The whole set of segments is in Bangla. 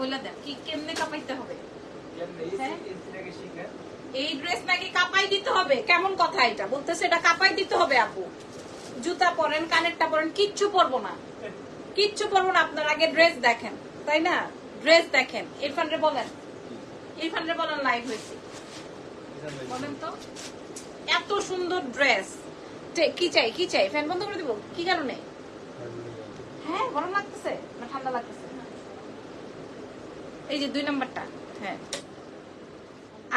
বলে দেন কি কেমনে কাপাইতে হবে। কেমনে? হ্যাঁ? এসি এসি নাকি শিখে। এই ড্রেস নাকি কাপাই দিতে হবে? কেমন কথা এটা? বলতেছে এটা কাপাই দিতে হবে আপু। জুতা পরেন কানেরটা পরেন কিচ্ছু পরবো না। কিচ্ছু পরবো না আপনার আগে ড্রেস দেখেন তাই না? ড্রেস দেখেন। ইরফান রে বলেন। ইরফান রে বলেন লাইভ হয়েছে। বলেন তো। এত সুন্দর ড্রেস কি চাই কি চাই? ফ্যান বন্ধ করে দিব? কি কারণে? হ্যাঁ গরম লাগতেছে না ঠান্ডা লাগতেছে? এই যে দুই নাম্বারটা। হ্যাঁ।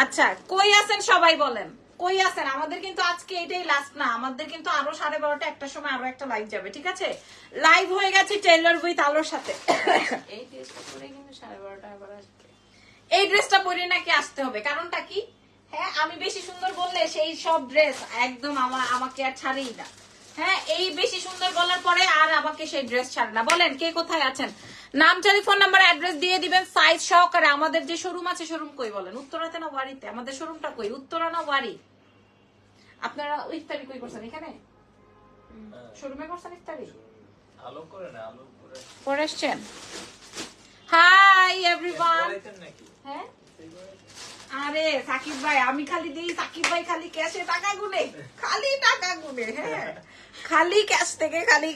আচ্ছা কই আছেন সবাই বলেন? কই আছেন? আমাদের কিন্তু আজকে এটাই লাস্ট না আমাদের কিন্তু আরও সাড়ে বারোটা একটা সময় আরও একটা লাইভ যাবে ঠিক আছে? লাইভ হয়ে গেছে টেইলর উইথ আলোর সাথে। এই ড্রেসটা পরে কিন্তু সাড়ে বারোটা আবার আসবে। এই ড্রেসটা পরে নাকি আসতে হবে কারণটা কি? হ্যাঁ আমি বেশি সুন্দর বললে সেই সব ড্রেস একদম আমার আমাকে আর ছাড়েই না। হ্যাঁ এই বেশি সুন্দর বলার পরে আর আমাকে সেই ড্রেস ছাড়ে না। বলেন কে কোথায় আছেন? নাম টেলিফোন নাম্বার অ্যাড্রেস দিয়ে দিবেন সাইজ সহকারে। আমাদের যে শোরুম আছে শোরুম কই বলেন? উত্তরাতে না ওয়ারিতে? আমাদের শোরুমটা কই? উত্তরা না ওয়ারি? আপনারা ইফতারি কই করছেন এখানে? শোরুমে করছেন ইফতারি? আলো করে না আলো করে। পরে এসছেন হাই এভরিওয়ান হ্যাঁ? আরে সাকিব ভাই আমি খালি দিই সাকিব ভাই খালি ক্যাশে টাকা গুনে। খালি টাকা গুনে হ্যাঁ। খালি ক্যাশ থেকে খালি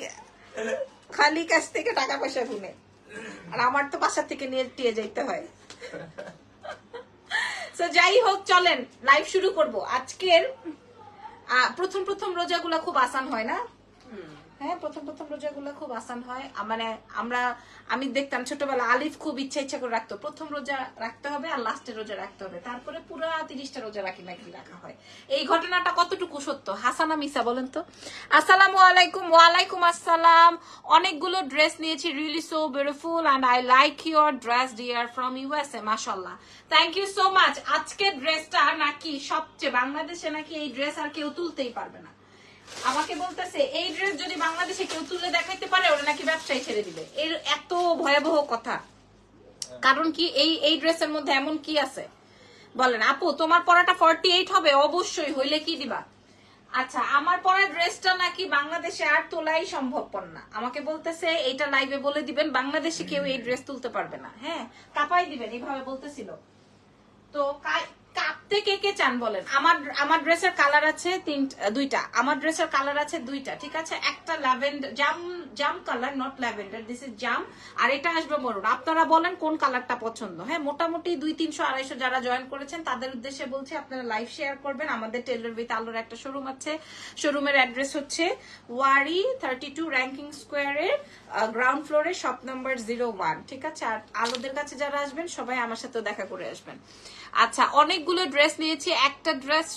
খালি ক্যাশ থেকে টাকা পয়সা গুনে। আর আমার তো বাসা থেকে নিয়ে টিয়ে যাইতে হয়। তো যাই হোক, চলেন লাইভ শুরু করব। আজকের প্রথম প্রথম রোজাগুলা খুব আসান হয় না? হ্যাঁ প্রথম প্রথম রোজাগুলো খুব আসান হয়। মানে আমরা, আমি দেখতাম ছোটবেলা আলিফ খুব ইচ্ছা ইচ্ছা করে রাখতো। প্রথম রোজা রাখতে হবে আর লাস্টের রোজা রাখতে হবে। তারপরে পুরো তিরিশটা রোজা রাখি নাকি রাখা হয়। এই ঘটনাটা কতটুকু সত্য? হাসানা মিসা বলেন তো। আসসালামু আলাইকুম, ওয়ালাইকুম আসসালাম। অনেকগুলো ড্রেস নিয়েছি really so beautiful and I like your dress dear from USA মাশাল্লাহ থ্যাংক ইউ সো মাচ আজকের ড্রেসটা নাকি সবচেয়ে বাংলাদেশে নাকি এই ড্রেস আর কেউ তুলতেই পারবে না। আমাকে বলতেছে, এই ড্রেস যদি বাংলাদেশে কেউ তুলে দেখাইতে পারে, ওরা নাকি ব্যবসায় ছেড়ে দিবে। এর এত ভয়াবহ কথা। কারণ কি, এই এই ড্রেসের মধ্যে এমন কি আছে? বলেন, আপু, তোমার পরাটা ফর্টি এইট হবে, অবশ্যই, হইলে কি দিবা? আচ্ছা আমার পরা ড্রেসটা নাকি বাংলাদেশে আর তোলাই সম্ভবপর না। আমাকে বলতেছে এইটা লাইভে বলে দিবেন, বাংলাদেশে কেউ এই ড্রেস তুলতে পারবে না। হ্যাঁ কাপাই দিবেন, এইভাবে বলতেছিল। তো কাঁপতে কে কে চান বলেন? আমার আমার ড্রেসের কালার আছে তিন দুইটা। আমার ড্রেসের কালার আছে দুইটা, ঠিক আছে? একটা ল্যাভেন্ডার জাম জাম colour not lavender this is জাম। আর এটা আসবে মরুন। আপনারা বলেন কোন কালারটা পছন্দ। হ্যাঁ মোটামুটি দুই তিনশো, আড়াইশো যারা জয়েন করেছেন, তাদের উদ্দেশ্যে বলছি আপনারা লাইভ শেয়ার করবেন। আমাদের টেলার উইথ আলোর একটা শোরুম আছে। শোরুমের অ্যাড্রেস হচ্ছে ওয়ারি থার্টি টু র্যাঙ্কিং স্কোয়ারের গ্রাউন্ড ফ্লোরে শপ নাম্বার জিরো ওয়ান ঠিক আছে? আর আলোদের কাছে যারা আসবেন, সবাই আমার সাথে দেখা করে আসবেন। আচ্ছা অনেকগুলো ড্রেস নিয়েছি, একটা ড্রেস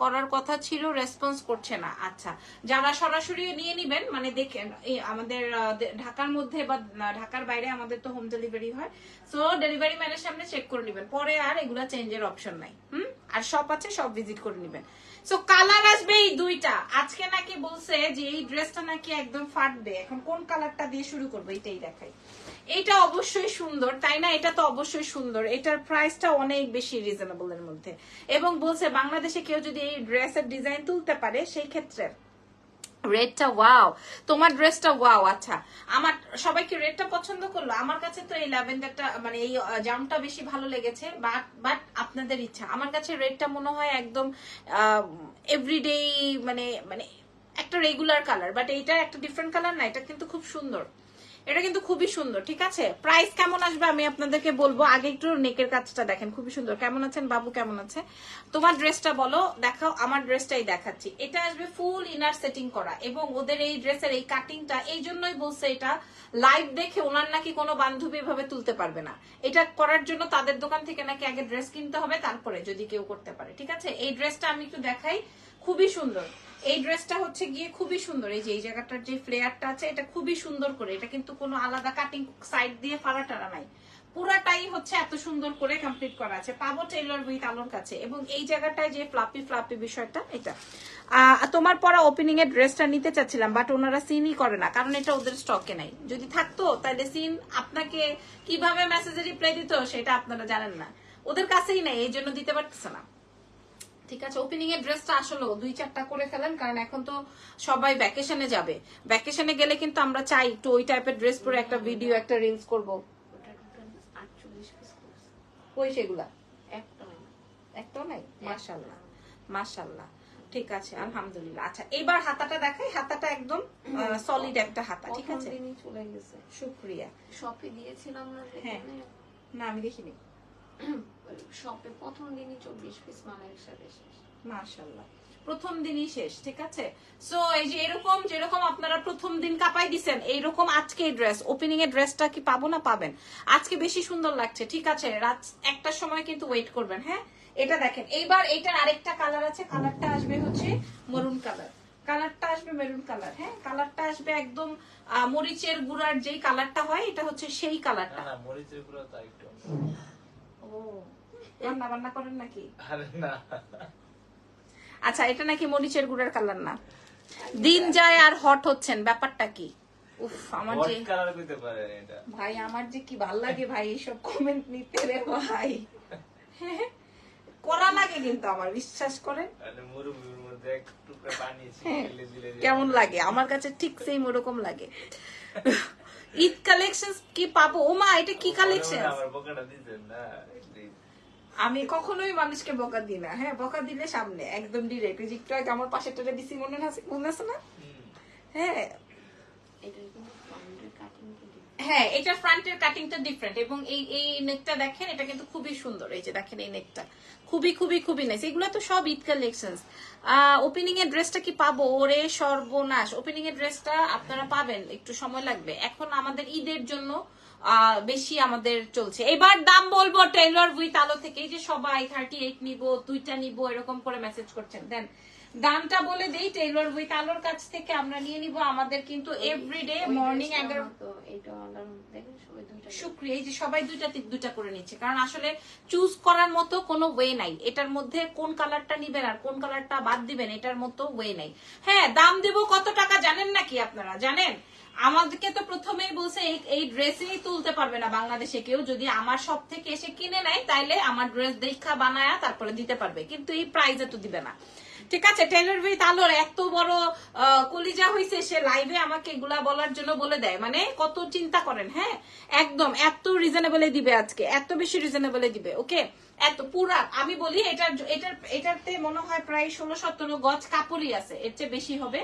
করার কথা ছিল রেসপন্স করছে না। আচ্ছা যারা সরাসরি নিয়ে নিবেন মানে দেখেন আমাদের ঢাকার মধ্যে বা ঢাকার বাইরে আমাদের তো হোম ডেলিভারি হয় সো ডেলিভারি ম্যানের সামনে চেক করে নিবেন। পরে আর এগুলা চেঞ্জের অপশন নাই, হুম? আর সব আছে সব ভিজিট করে নিবেন। সো কালার আসবে এই দুইটা। আজকে নাকি বলছে যে এই ড্রেসটা নাকি একদম ফাটবে। এখন কোন কালারটা দিয়ে শুরু করব এটাই দেখাই। এটা অবশ্যই সুন্দর, তাই না? এটা তো অবশ্যই সুন্দর। এটার প্রাইসটা অনেক বেশি রিজনেবল এর মধ্যে। এবং বলছে, বাংলাদেশে কেউ যদি এই ড্রেসের ডিজাইন তুলতে পারে, সেই ক্ষেত্রে রেডটা ওয়াও তোমার ড্রেসটা ওয়াও আচ্ছা। আমার, সবাই কি রেডটা পছন্দ করল? আমার কাছে তো এই ল্যাভেন্ডারটা মানে এই জামটা বেশি ভালো লেগেছে বাট বাট আপনাদের ইচ্ছা। আমার কাছে রেডটা মনে হয় একদম এভরিডে মানে মানে একটা রেগুলার কালার বাট এইটা একটা ডিফারেন্ট কালার না, এটা কিন্তু খুব সুন্দর। এটা কিন্তু খুবই সুন্দর, ঠিক আছে? প্রাইস কেমন আসবে আমি আপনাদেরকে বলব। আগে একটু নেকের কাজটা দেখেন, খুবই সুন্দর। কেমন আছেন? বাবু কেমন আছে? তোমার ড্রেসটা বলো, দেখাও, আমার ড্রেসটাই দেখাচ্ছি। এটা আসবে ফুল ইনার সেটিং করা এবং ওদের এই ড্রেসের এই কাটিংটা এই জন্যই বলছে এটা লাইভ দেখে ওনার নাকি কোনো বান্ধবী ভাবে তুলতে পারবে না। এটা করার জন্য তাদের দোকান থেকে নাকি আগে ড্রেস কিনতে হবে, তারপরে যদি কেউ করতে পারে, ঠিক আছে? এই ড্রেসটা আমি একটু দেখাই। খুবই সুন্দর। এই ড্রেসটা হচ্ছে গিয়ে খুবই সুন্দর। এই যে, এই জায়গাটার যে ফ্লেয়ারটা আছে, এটা খুবই সুন্দর করে, এটা কিন্তু কোনো আলাদা কাটিং সাইড দিয়ে ফাড়া টারা নাই। পুরাটাই হচ্ছে এত সুন্দর করে কমপ্লিট করা আছে। পাবো টেইলর উইথ আলোর কাছে। এবং এই জায়গাটায় যে ফ্লাপি ফ্লাপি বিষয়টা, এটা। তোমার পরা ওপেনিং এর ড্রেসটা নিতে চাচ্ছিলাম বাট ওনারা সিনই করে না, কারণ এটা ওদের স্টকে নাই। যদি থাকতো, তাহলে সিন আপনাকে কীভাবে মেসেজে রিপ্লাই দিত, সেটা আপনারা জানেন না। ওদের কাছেই নাই, এই জন্য দিতে পারতেছে না। ঠিক আছে? ওপেনিং এর ড্রেসটা আসলে দুই চারটা করে ফেলেন কারণ এখন তো সবাই ভ্যাকেশনে যাবে। ভ্যাকেশনে গেলে কিন্তু আমরা চাই একটু ওই টাইপের ড্রেস পরে একটা ভিডিও একটা রিলস করব। কই সেগুলা? একটাও নাই মাশাল্লাহ মাশাল্লাহ ঠিক আছে আলহামদুলিল্লাহ। আচ্ছা এবার হাতাটা দেখাই। হাতাটা একদম সলিড একটা হাতা ঠিক আছে? দিনই চলে গেছে। শুক্রিয়া। শপে দিয়েছিলাম না হ্যাঁ। না আমি দেখিনি। শপে প্রথম দিনই চব্বিশ পিস শেষ। মাশাল্লাহ প্রথম দিনই শেষ ঠিক আছে? সো এই যে এরকম যেরকম আপনারা প্রথম দিন কাপাই দিছেন এইরকম আজকে এই ড্রেস ওপেনিং এর ড্রেসটা কি পাবো না পাবেন? আজকে বেশি সুন্দর লাগছে ঠিক আছে? রাত একটার সময় কিন্তু ওয়েট করবেন হ্যাঁ? এটা দেখেন এইবার এটার আরেকটা কালার আছে কালারটা আসবে হচ্ছে মরুন কালার কালারটা আসবে মেরুন কালার হ্যাঁ? কালারটা আসবে একদম আহ, মরিচের গুঁড়ার যেই কালারটা হয় এটা হচ্ছে সেই কালারটা মরিচের গুঁড়ো রান্না বান্না করেন নাকি? আরে না। আচ্ছা এটা নাকি মরিচের গুড়ের কালার না? দিন যায় আর হট হচ্ছেন ব্যাপারটা কি? উফ আমার যে কালার করতে পারেন এটা। ভাই আমার যে কি ভালো লাগে ভাই এইসব কমেন্ট নিতে রে ভাই। করা লাগে কিন্তু আমার বিশ্বাস করেন? হ্যাঁ, কেমন লাগে? আমার কাছে ঠিক সেম ওরকম লাগে। ঈদ কালেকশন কি পাবো? ও মা এটা কি কালেকশন আমার আমি কখনোই মানুষকে বকা দিই না। হ্যাঁ বকা দিলে সামনে একদম ডিরেক্ট আমার পাশে টাটা দিছি মনে আছে মনে আছে না? হ্যাঁ এটার কিন্তু ফ্রন্টের কাটিং হ্যাঁ এটা ফ্রন্টের কাটিংটা ডিফারেন্ট এবং এই এই নেকটা দেখেন, এটা কিন্তু খুবই সুন্দর। এই যে দেখেন এই নেকটা খুবই খুবই খুবই নাইস এগুলো তো সব ঈদ কালেকশন ওপেনিং এর ড্রেসটা কি পাবো? ওরে সর্বনাশ। ওপেনিং এর ড্রেসটা আপনারা পাবেন। একটু সময় লাগবে। এখন আমাদের ঈদের জন্য বেশি আমাদের চলছে। এবার দাম বলব টেইলর উইথ আলো থেকে। এই যে সবাই থার্টি এইট নিবো, দুইটা নিবো, এরকম করে মেসেজ করছেন। দেন দামটা বলে দেই টেইলর উইথ আলোর কাছ থেকে আমরা নিয়ে নিব। আমাদের কিন্তু এভরিডে মর্নিং এগারো তো এইটা অর্ডার দেখেন সবাই দুইটা শুক্রিয়া এই যে সবাই দুইটা দুইটা করে নিচ্ছে। কারণ আসলে চুজ করার মতো কোনো ওয়ে নাই। এটার মধ্যে কোন কালারটা নিবেন আর কোন কালারটা বাদ দিবেন এটার মতো ওয়ে নাই। হ্যাঁ দাম দেব কত টাকা জানেন নাকি আপনারা? জানেন? আমাদেরকে তো প্রথমেই বলছে এই- এই ড্রেসেই তুলতে পারবে না বাংলাদেশে কেউ। যদি আমার সব থেকে এসে কিনে নেয় তাইলে আমার ড্রেস দেখা বানায়া তারপরে দিতে পারবে। কিন্তু এই প্রাইজে তো দিবে না। ঠিক আছে টেলর উইথ আলোর এত বড় কলিজা হয়েছে সে লাইভে আমাকে এগুলা বলার জন্য বলে দেয়। মানে কত চিন্তা করেন হ্যাঁ? একদম, এত রিজনেবলে দিবে আজকে, এত বেশি রিজনেবলে দিবে ওকে এত, পুরা, আমি বলি এটার এটার, এটাতে মনে হয় প্রায় ষোলো সতেরো গছ কাপড়ই আছে, এর চেয়ে বেশি হবে।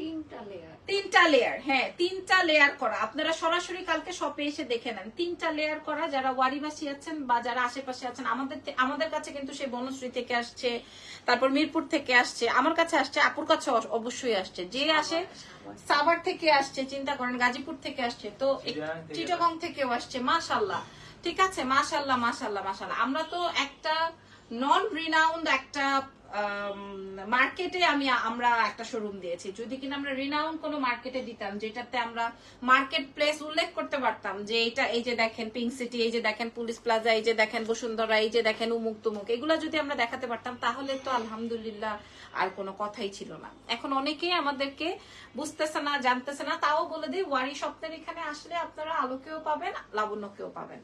তিনটা লেয়ার তিনটা লেয়ার হ্যাঁ তিনটা লেয়ার করা। আপনারা সরাসরি কালকে শপে এসে দেখে নেন। তিনটা লেয়ার করা যারা ওয়ারিবাসী আছেন বা যারা আশেপাশে আছেন আমাদের আমাদের কাছে কিন্তু সেই বনশ্রী থেকে আসছে তারপর মিরপুর থেকে আসছে আমার কাছে আসছে আপুর কাছে অবশ্যই আসছে। যে আসে সাভার থেকে আসছে চিন্তা করেন গাজীপুর থেকে আসছে তো চিটাগং থেকেও আসছে মাশাল্লাহ ঠিক আছে? মাশাল্লাহ মাশাল্লাহ মাশাল্লাহ আমরা তো একটা নন রিনাউন্ড একটা মার্কেটে আমি আমরা একটা শোরুম দিয়েছি। যদি কিনা আমরা রিনাউন কোনো মার্কেটে দিতাম, যেটাতে আমরা মার্কেট প্লেস উল্লেখ করতে পারতাম যে এটা, এই যে দেখেন পিঙ্ক সিটি এই যে দেখেন পুলিশ প্লাজা এই যে দেখেন বসুন্ধরা, এই যে দেখেন উমুক তুমুক, এগুলো যদি আমরা দেখাতে পারতাম, তাহলে তো আলহামদুলিল্লাহ আর কোনো কথাই ছিল না। এখন অনেকেই আমাদেরকে বুঝতেছে না, জানতেছে না, তাও বলে দিই, ওয়ারি সপ্তাহের এখানে আসলে আপনারা আলোকেও পাবেন, লাবণ্যকেও পাবেন।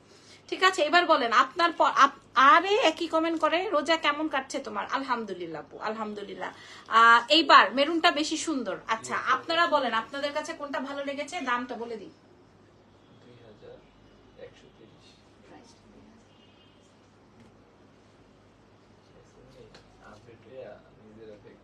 ঠিক আছে এবার বলেন আপনার পর আপ- আরে একই কমেন্ট করে রোজা কেমন কাটছে তোমার? আলহামদুলিল্লাহ আপু আলহামদুলিল্লাহ। আহ, এইবার মেরুনটা বেশি সুন্দর। আচ্ছা আপনারা বলেন আপনাদের কাছে কোনটা ভালো লেগেছে? দামটা বলে দুই হাজার একশো তিরিশ প্রাইসটা দেওয়া আছে। আপডেট নিজের effect।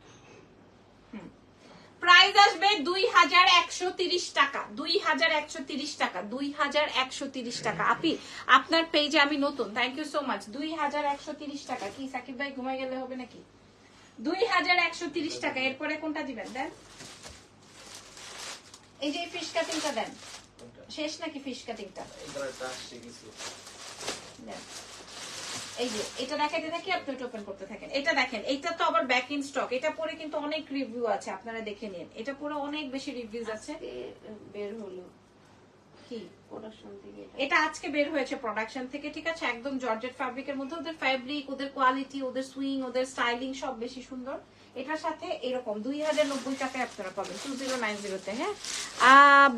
প্রাইস আসবে দুই হাজার একশো তিরিশ টাকা। দুই হাজার একশো তিরিশ টাকা দুই হাজার একশো তিরিশ টাকা। আপি আপনার পেজে আমি নতুন। থ্যাংক ইউ সো মাচ দুই হাজার একশো তিরিশ টাকা। কি সাকিব ভাই ঘুমাই গেলে হবে নাকি? দুই হাজার একশো তিরিশ টাকা। এরপরে কোনটা দিবেন? দেন। এই যে ফিশ কাটিংটা দেন। শেষ নাকি ফিশ কাটিংটা দেন। এই যে এটা দেখাইতে থাকি আপনি ওপেন করতে থাকেন। এটা দেখেন এটা তো আবার ব্যাক ইন স্টক এটা পরে কিন্তু অনেক রিভিউ আছে আপনারা দেখে নিন। এটা পরে অনেক বেশি রিভিউজ আছে। বের হলো। কি? প্রোডাকশন থেকে। এটা। এটা আজকে বের হয়েছে প্রোডাকশন থেকে ঠিক আছে? একদম জর্জেট ফ্যাব্রিকের মধ্যে। ওদের ফ্যাব্রিক ওদের কোয়ালিটি ওদের সুইং ওদের স্টাইলিং সব বেশি সুন্দর। এটার সাথে এরকম দুই হাজার নব্বই টাকায় আপনারা পাবেন টু জিরো নাইন জিরোতে হ্যাঁ?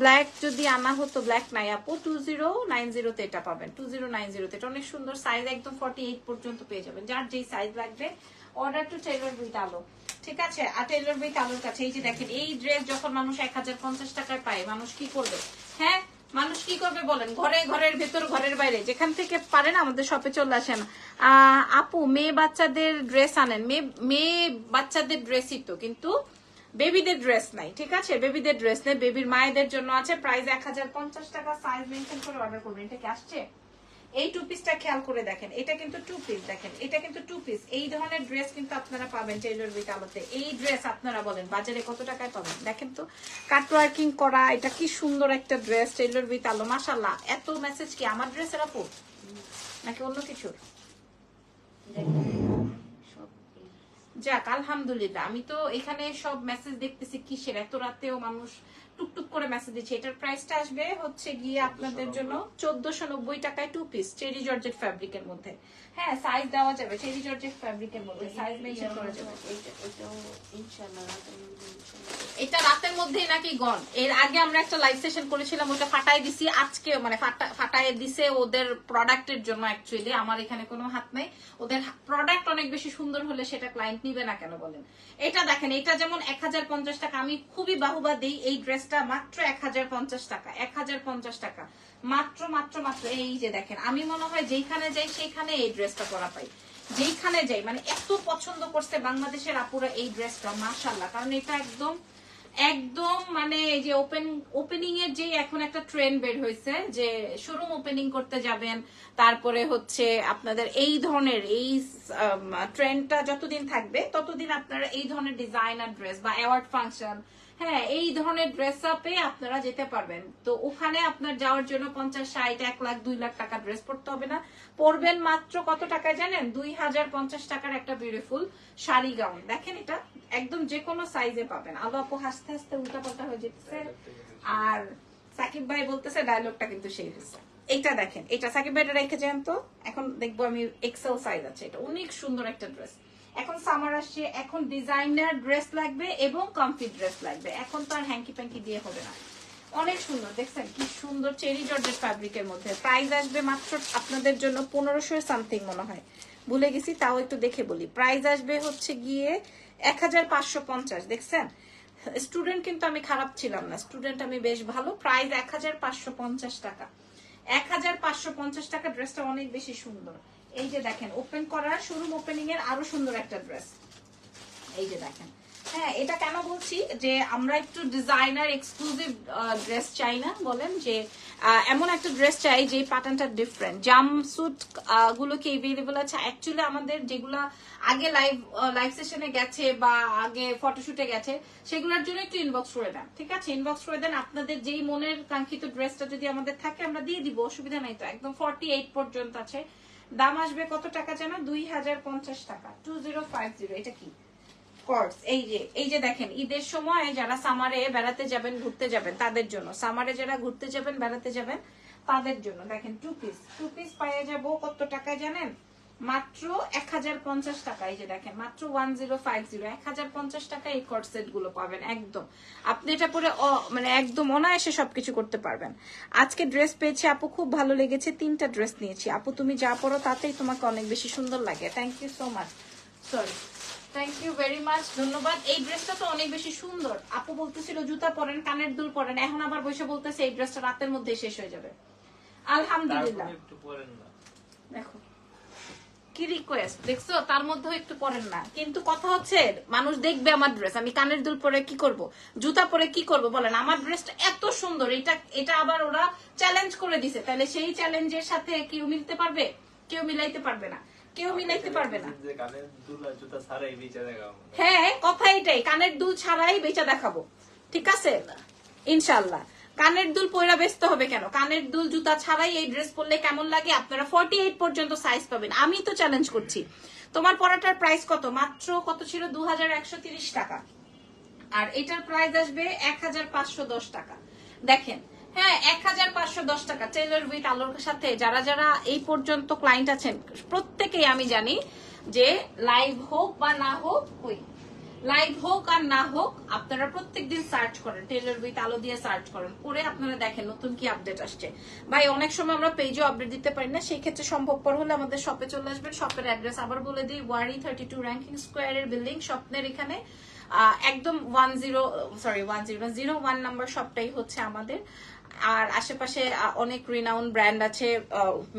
ব্ল্যাক যদি আনা হতো ব্ল্যাক নাই আপু টু জিরো নাইন জিরোতে এটা পাবেন টু জিরো নাইন জিরোতে এটা অনেক সুন্দর সাইজ একদম ফর্টি এইট পর্যন্ত পেয়ে যাবেন। যার যেই সাইজ লাগবে অর্ডার টু টেলর উইথ আলো ঠিক আছে? আর টেলর উইথ আলোর কাছে, এই যে দেখেন, এই ড্রেস যখন মানুষ এক হাজার পঞ্চাশ টাকায় পায়, মানুষ কি করবে? হ্যাঁ? মানুষ কি করবে বলেন? ঘরে, ঘরের ভেতর, ঘরের বাইরে। যেখান থেকে পারে না, আমাদের শপে চলে আসেন। আপু, মেয়ে বাচ্চাদের ড্রেস আনেন। মেয়ে মেয়ে বাচ্চাদের ড্রেসই তো, কিন্তু বেবিদের ড্রেস নাই, ঠিক আছে? বেবিদের ড্রেস নেই বেবির মায়েদের জন্য আছে। প্রাইস এক হাজার পঞ্চাশ টাকা সাইজ মেনশন করে অর্ডার করবেন। এটা কি আসছে? এই টু পিসটা খেয়াল করে দেখেন। এটা কিন্তু টু পিস দেখেন। এটা কিন্তু টু পিস এই ধরনের ড্রেস কিন্তু আপনারা পাবেন টেইলর উইথ আলোতে। এই ড্রেস আপনারা বলেন, বাজারে কত টাকায় পাবেন? দেখেন তো কাট ওয়ার্কিং করা, এটা কি সুন্দর একটা ড্রেস টেইলর উইথ আলো। মাশাল্লাহ এত মেসেজ কি আমার ড্রেসের আপু নাকি অন্য কিছুর। যাক, আলহামদুলিল্লাহ। আমি তো এখানে সব মেসেজ দেখতেছি, কিসের? এত রাতেও মানুষ টুকটুক করে মেসেজ দিচ্ছি। এটার প্রাইসটা আসবে হচ্ছে গিয়ে আপনাদের জন্য চোদ্দশো নব্বই টাকায় টু পিস চেরি জর্জেট ফ্যাব্রিকের মধ্যে। হ্যাঁ সাইজ দেওয়া যাবে চেরি জর্জেট ফ্যাব্রিকের মধ্যে। সাইজ মেনশন করা যাবে। এটা- মধ্যে নাকি গন এর আগে আমরা একটা লাইভ সেশন করেছিলাম, ওটা ফাটাই দিছি। আজকে মানে ফাটা- ফাটায় দিছে ওদের প্রোডাক্টের জন্য অ্যাকচুয়ালি আমার এখানে কোনো হাত নাই। ওদের প্রোডাক্ট অনেক বেশি সুন্দর হলে সেটা ক্লায়েন্ট নিবে না কেন বলেন? এটা দেখেন, এটা যেমন এক হাজার পঞ্চাশ টাকা। আমি খুবই বাহুবা দিই এই ড্রেসটা মাত্র এক হাজার পঞ্চাশ টাকা। এক হাজার পঞ্চাশ টাকা। মাত্র মাত্র মাত্র। এই যে দেখেন, আমি মনে হয় যেইখানে যাই, সেইখানে এই ড্রেসটা পরা পাই। যেইখানে যাই মানে এত পছন্দ করছে বাংলাদেশের আপুরা এই ড্রেসটা মাশাল্লাহ কারণ এটা একদম একদম মানে এই যে ওপেন ওপেনিং এর যে এখন একটা ট্রেন্ড বের হয়েছে যে শোরুম ওপেনিং করতে যাবেন, তারপরে হচ্ছে আপনাদের এই ধরনের, এই ট্রেন্ডটা যতদিন থাকবে, ততদিন আপনারা এই ধরনের ডিজাইন আর ড্রেস বা অ্যাওয়ার্ড ফাংশন হ্যাঁ এই ধরনের ড্রেস আপে আপনারা যেতে পারবেন। তো ওখানে আপনার যাওয়ার জন্য পঞ্চাশ, ষাট, এক লাখ, দুই লাখ টাকা ড্রেস পরতে হবে না। পরবেন মাত্র কত টাকায় জানেন? দুই হাজার পঞ্চাশ টাকার একটা বিউটিফুল শাড়ি গাউন দেখেন এটা একদম যে কোনো সাইজে পাবেন। আলো আপু হাসতে হাসতে উল্টাপাল্টা হয়ে যেতেছে। আর সাকিব ভাই বলতেছে ডায়লগটা কিন্তু সেই হয়েছে। এটা দেখেন এটা সাকিব ভাইটা রেখে যান তো। এখন দেখব আমি এক্সেল সাইজ আছে। এটা অনেক সুন্দর একটা ড্রেস এখন সামার আসছে, এখন ডিজাইনার ড্রেস লাগবে এবং কমফি ড্রেস লাগবে। এখন তো আর হ্যাঙ্কি প্যাঙ্কি দিয়ে হবে না। অনেক সুন্দর, দেখছেন? কি সুন্দর চেরি জর্জের ফ্যাব্রিকের মধ্যে। প্রাইস আসবে মাত্র আপনাদের জন্য পনেরোশো সামথিং মনে হয়। ভুলে গেছি, তাও একটু দেখে বলি। প্রাইস আসবে হচ্ছে গিয়ে এক হাজার পাঁচশো পঞ্চাশ, দেখছেন? স্টুডেন্ট কিন্তু আমি খারাপ ছিলাম না। স্টুডেন্ট আমি বেশ ভালো। প্রাইস এক হাজার পাঁচশো পঞ্চাশ টাকা। এক হাজার পাঁচশো পঞ্চাশ টাকা ড্রেসটা অনেক বেশি সুন্দর। এই যে দেখেন ওপেন করার শোরুম ওপেনিং এর আরও সুন্দর একটা ড্রেস এই যে দেখেন। হ্যাঁ এটা কেন বলছি? যে আমরা একটু ডিজাইনার এক্সক্লুসিভ ড্রেস চাই না, বলেন যে এমন একটা ড্রেস চাই যে প্যাটার্নটা ডিফারেন্ট জাম্পস্যুটগুলো কি এভেলেবল আছে? অ্যাকচুয়ালি আমাদের যেগুলা আগে লাইভ লাইভ সেশনে গেছে বা আগে ফটোশুটে গেছে, সেগুলোর জন্য একটু ইনবক্স করে দেন, ঠিক আছে? ইনবক্স করে দেন, আপনাদের যেই মনের কাঙ্ক্ষিত ড্রেসটা যদি আমাদের থাকে, আমরা দিয়ে দিব, অসুবিধা নাই তো। একদম ফর্টি এইট পর্যন্ত আছে। দাম আসবে কত টাকা যেন দুই হাজার পঞ্চাশ টাকা। টু জিরো ফাইভ জিরো এটা কি? কর্স এই যে এই যে দেখেন, ঈদের সময় যারা সামারে বেড়াতে যাবেন, ঘুরতে যাবেন, তাদের জন্য। সামারে যারা ঘুরতে যাবেন, বেড়াতে যাবেন, তাদের জন্য। দেখেন টু পিস টু পিস পাইয়ে যাব কত টাকা জানেন? মাত্র এক হাজার পঞ্চাশ টাকা এই যে দেখেন মাত্র ওয়ান জিরো ফাইভ জিরো এক হাজার পঞ্চাশ টাকা এই গুলো পাবেন একদম। আপনি এটা পরে মানে একদম অনায়াসে সবকিছু করতে পারবেন। আজকে ড্রেস পেয়েছি আপু খুব ভালো লেগেছে তিনটা ড্রেস নিয়েছি। আপু তুমি যা পরো তাতেই তোমাকে অনেক বেশি সুন্দর লাগে। Thank you so much sorry thank you very much ধন্যবাদ। এই ড্রেসটা তো অনেক বেশি সুন্দর। আপু বলতেছিল জুতা পরেন কানের দুল পরেন এখন আবার বসে বলতেছে এই ড্রেসটা রাতের মধ্যে শেষ হয়ে যাবে। আলহামদুলিল্লাহ। দেখো। কি রিকোয়েস্ট দেখছ তার মধ্যেও একটু পরেন না। কিন্তু কথা হচ্ছে মানুষ দেখবে আমার ড্রেস আমি কানের দুল পরে কি করব? জুতা পরে কি করব? বলেন আমার ড্রেসটা এত সুন্দর এটা এটা আবার ওরা চ্যালেঞ্জ করে দিছে। তাহলে সেই চ্যালেঞ্জের সাথে কেউ মিলতে পারবে? কেউ মিলাইতে পারবে না। কেউ মিলাইতে পারবে না। যে কানের দুলা জুতা ছাড়াই বেঁচে দেখাও হ্যাঁ কথা এটাই। কানের দুল ছাড়াই বেচা দেখাবো। ঠিক আছে? ইনশাল্লাহ কানের দুল পয়রা ব্যস্ত হবে কেন? কানের দুল, জুতা ছাড়াই এই ড্রেস পরলে কেমন লাগে? আপনারা ফর্টি এইট পর্যন্ত সাইজ পাবেন। আমি তো চ্যালেঞ্জ করছি। তোমার পরাটার প্রাইস কত? মাত্র কত ছিল? দু টাকা। আর এটার প্রাইস আসবে এক হাজার পাঁচশো দশ টাকা। দেখেন হ্যাঁ এক হাজার পাঁচশো দশ টাকা। টেলর উইথ আলোর সাথে যারা যারা এই পর্যন্ত ক্লায়েন্ট আছেন, প্রত্যেকেই আমি জানি যে লাইভ হোক বা না হোক, ওই লাইভ হোক আর না হোক, আপনারা প্রত্যেকদিন সার্চ করেন টেলর উইথ আলো দিয়ে সার্চ করেন, করে আপনারা দেখেন নতুন কি আপডেট আসছে। ভাই, অনেক সময় আমরা পেজও আপডেট দিতে পারি না, সেই ক্ষেত্রে সম্ভবপর হলে আমাদের শপে চলে আসবেন শপের অ্যাড্রেস আবার বলে দিই ওয়ারি থার্টি টু র্যাঙ্কিং স্কোয়ারের বিল্ডিং স্বপ্নের এখানে একদম one zero sorry one zero zero one number শপটাই হচ্ছে আমাদের। আর আশেপাশে অনেক রিনাউন ব্র্যান্ড আছে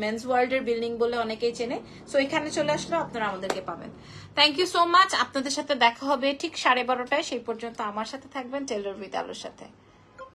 মেন্স ওয়ার্ল্ডের বিল্ডিং বলে অনেকেই চেনে। সো এখানে চলে আসলেও আপনারা আমাদেরকে পাবেন। থ্যাংক ইউ সো মাচ আপনাদের সাথে দেখা হবে ঠিক সাড়ে বারোটায়। সেই পর্যন্ত আমার সাথে থাকবেন টেলর আলোর সাথে।